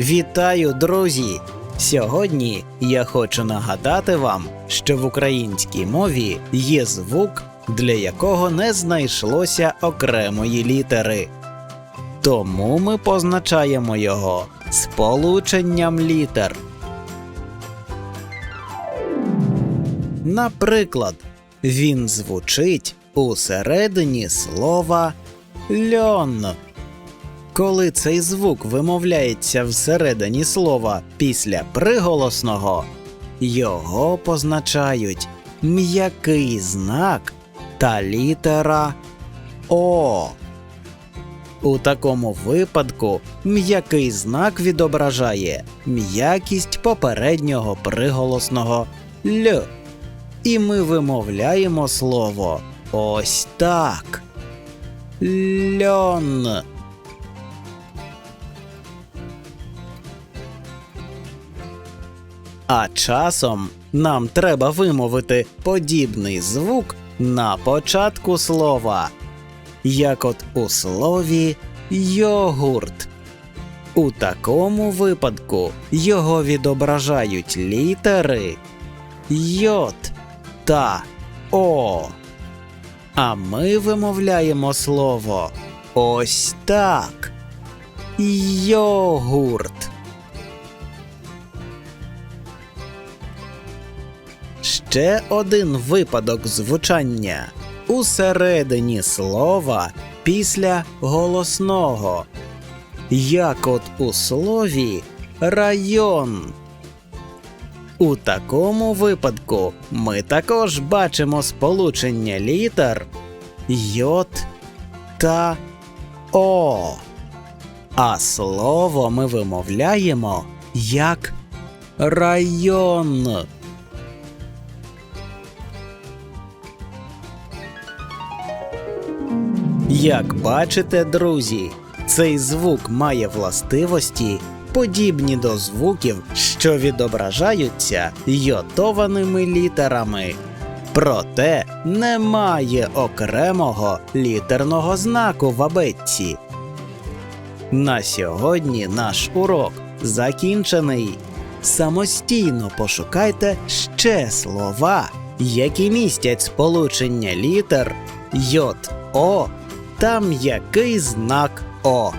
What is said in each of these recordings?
Вітаю, друзі! Сьогодні я хочу нагадати вам, що в українській мові є звук, для якого не знайшлося окремої літери. Тому ми позначаємо його сполученням літер. Наприклад, він звучить у середині слова льон. Коли цей звук вимовляється всередині слова після приголосного, його позначають м'який знак та літера О. У такому випадку м'який знак відображає м'якість попереднього приголосного Л. І ми вимовляємо слово ось так. Льон. А часом нам треба вимовити подібний звук на початку слова, як от у слові йогурт. У такому випадку його відображають літери йод та о. А ми вимовляємо слово ось так. Йогурт. Ще один випадок звучання у середині слова після голосного, як от у слові район. У такому випадку ми також бачимо сполучення літер йод та о. А слово ми вимовляємо як район. Як бачите, друзі, цей звук має властивості, подібні до звуків, що відображаються йотованими літерами. Проте немає окремого літерного знаку в абетці. На сьогодні наш урок закінчений. Самостійно пошукайте ще слова, які містять сполучення літер йод О та м'який знак О.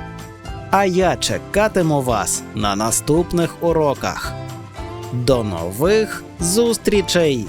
А я чекатиму вас на наступних уроках. До нових зустрічей!